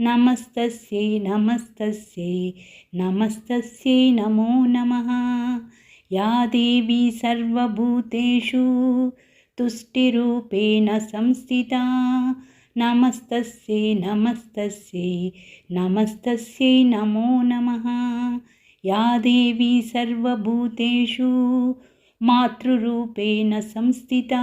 नमस्तस्यै नमस्तस्यै नमस्तस्यै नमो नमः। या देवी सर्वभूतेषु तुष्टिरूपेण संस्थिता। नमस्तस्यै नमस्तस्यै नमस्तस्यै नमो नमः। या देवी सर्वभूतेषु मातृरूपेण संस्थिता